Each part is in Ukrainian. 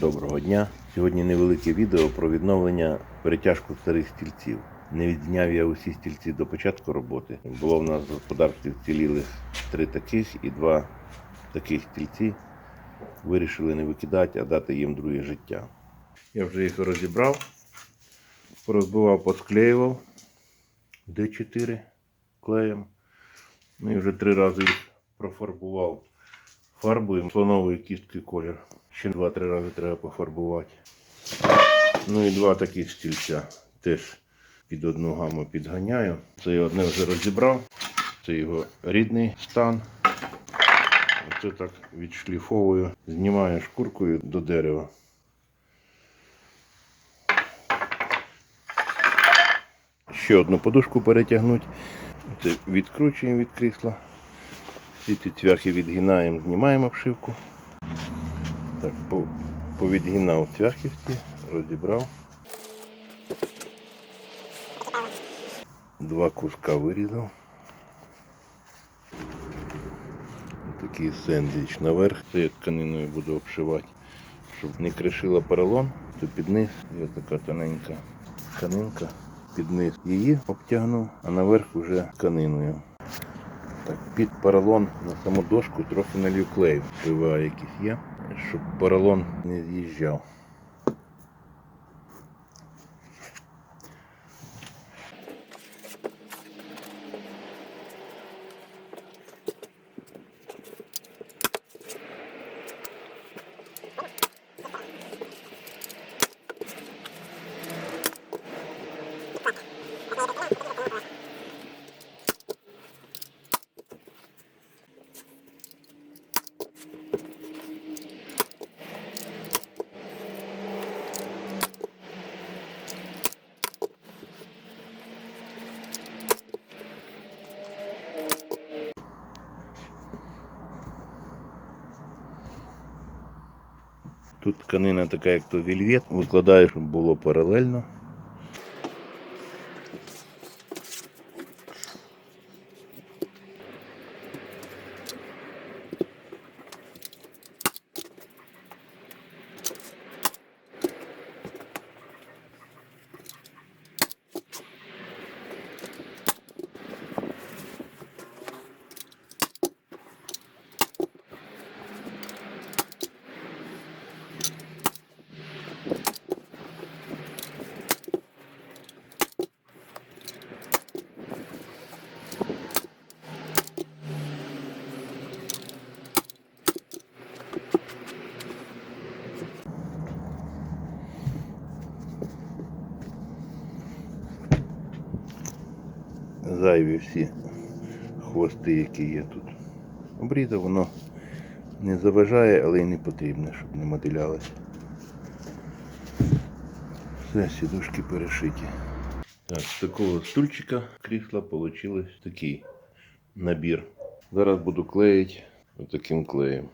Доброго дня. Сьогодні невелике відео про відновлення перетяжку старих стільців. Не відзняв я усі стільці до початку роботи. Було в нас в господарстві вціліли три таких і два таких стільці. Вирішили не викидати, а дати їм друге життя. Я вже їх розібрав, порозбивав, посклеював Д4 клеєм. Ну і вже три рази їх профарбував фарбою слонової кістки колір. Ще два-три рази треба пофарбувати. Ну і два таких стільця. Теж під одну гаму підганяю. Це я одне вже розібрав. Це його рідний стан. Оце так відшліфовую, знімаю шкуркою до дерева. Ще одну подушку перетягнути. Це відкручуємо від крісла. Ці цвяхи відгинаємо, знімаємо обшивку. Так, по- повідгинав цвяхи всі, розібрав. Два куска вирізав. Такий сендвіч наверх. Це я тканиною буду обшивати, щоб не кришила поролон, то під низ є така тоненька тканинка. Під низ її обтягну, а наверх вже тканиною. Так, під поролон на саму дошку трохи налью клею. ПВА якийсь є, щоб поролон не з'їжджав. Тут тканина така, як то вільвет. викладаєш, було паралельно. Зайві всі хвости, які є тут. Обрізав, воно не заважає, але й не потрібно, щоб не мотилялося. Все, сідушки перешиті. Так, з такого стульчика крісла вийшло такий набір. Зараз буду клеїти отаким клеєм.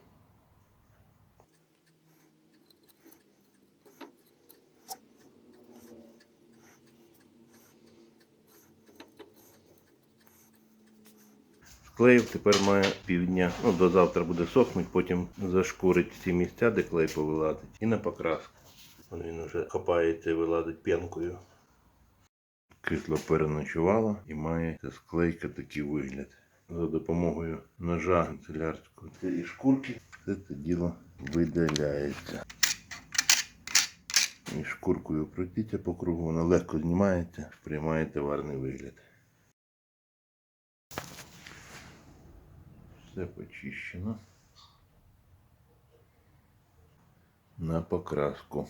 Склеїв тепер має півдня. Ну, до завтра буде сохнути, потім зашкурить ці місця, де клей повиладить, і на покраску. Він вже хапається і виладить п'янкою. Крісло переночувало і має ця склейка такий вигляд. За допомогою ножа канцелярського цієї шкурки все це діло видаляється. І шкуркою пройдіться по кругу, вона легко знімається, приймає товарний вигляд. Все почищено. На покраску.